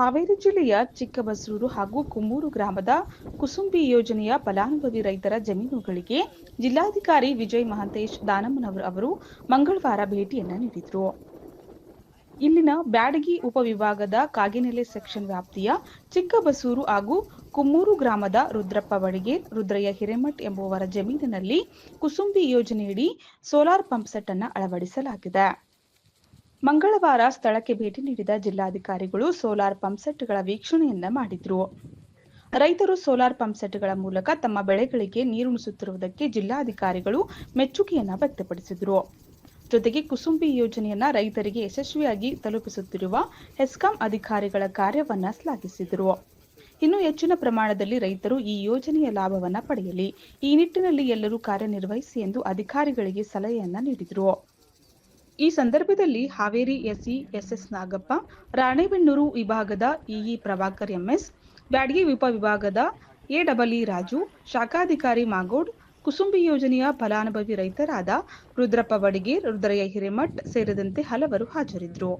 ಹಾವೇರಿ ಜಿಲ್ಲೆಯ ಚಿಕ್ಕಬಸೂರು ಹಾಗೂ ಕುಮ್ಮೂರು ಗ್ರಾಮದ ಕುಸುಂಬಿ ಯೋಜನೆಯ ಫಲಾನುಭವಿ ರೈತರ ಜಮೀನುಗಳಿಗೆ ಜಿಲ್ಲಾಧಿಕಾರಿ ವಿಜಯ್ ಮಹಾಂತೇಶ್ ದಾನಮ್ಮನವರ್ ಅವರು ಮಂಗಳವಾರ ಭೇಟಿಯನ್ನ ನೀಡಿದರು. ಇಲ್ಲಿನ ಬ್ಯಾಡಗಿ ಉಪವಿಭಾಗದ ಕಾಗಿನೆಲೆ ಸೆಕ್ಷನ್ ವ್ಯಾಪ್ತಿಯ ಚಿಕ್ಕಬಸೂರು ಹಾಗೂ ಕುಮ್ಮೂರು ಗ್ರಾಮದ ರುದ್ರಪ್ಪ ಬಡಿಗೇರ್ ರುದ್ರಯ್ಯ ಹಿರೇಮಠ್ ಎಂಬುವರ ಜಮೀನಿನಲ್ಲಿ ಕುಸುಂಬಿ ಯೋಜನೆಯಡಿ ಸೋಲಾರ್ ಪಂಪ್ ಸೆಟ್ ಅನ್ನು ಅಳವಡಿಸಲಾಗಿದೆ. ಮಂಗಳವಾರ ಸ್ಥಳಕ್ಕೆ ಭೇಟಿ ನೀಡಿದ ಜಿಲ್ಲಾಧಿಕಾರಿಗಳು ಸೋಲಾರ್ ಪಂಪ್ ಸೆಟ್ಗಳ ವೀಕ್ಷಣೆಯನ್ನ ಮಾಡಿದ್ರು. ರೈತರು ಸೋಲಾರ್ ಪಂಪ್ ಸೆಟ್ಗಳ ಮೂಲಕ ತಮ್ಮ ಬೆಳೆಗಳಿಗೆ ನೀರುಣಿಸುತ್ತಿರುವುದಕ್ಕೆ ಜಿಲ್ಲಾಧಿಕಾರಿಗಳು ಮೆಚ್ಚುಗೆಯನ್ನ ವ್ಯಕ್ತಪಡಿಸಿದರು. ಜೊತೆಗೆ ಕುಸುಂಬಿ ಯೋಜನೆಯನ್ನ ರೈತರಿಗೆ ಯಶಸ್ವಿಯಾಗಿ ತಲುಪಿಸುತ್ತಿರುವ ಹೆಸ್ಕಾಂ ಅಧಿಕಾರಿಗಳ ಕಾರ್ಯವನ್ನ ಶ್ಲಾಘಿಸಿದರು. ಇನ್ನು ಹೆಚ್ಚಿನ ಪ್ರಮಾಣದಲ್ಲಿ ರೈತರು ಈ ಯೋಜನೆಯ ಲಾಭವನ್ನ ಪಡೆಯಲಿ. ಈ ನಿಟ್ಟಿನಲ್ಲಿ ಎಲ್ಲರೂ ಕಾರ್ಯನಿರ್ವಹಿಸಿ ಎಂದು ಅಧಿಕಾರಿಗಳಿಗೆ ಸಲಹೆಯನ್ನ ನೀಡಿದರು. ಈ ಸಂದರ್ಭದಲ್ಲಿ Haveri S E S S Nagappa, Ranebennur ವಿಭಾಗದ E E Prabhakar M S, Byadgi ಉಪವಿಭಾಗದ ಎ ಡಬಲ್ ಇ ರಾಜು, ಶಾಖಾಧಿಕಾರಿ ಮಾಗೋಡ್, ಕುಸುಂಬಿ ಯೋಜನೆಯ ಫಲಾನುಭವಿ ರೈತರಾದ ರುದ್ರಪ್ಪ ಬಡಿಗೇರ್ ರುದ್ರಯ್ಯ ಹಿರೇಮಠ್ ಸೇರಿದಂತೆ ಹಲವರು ಹಾಜರಿದ್ದರು.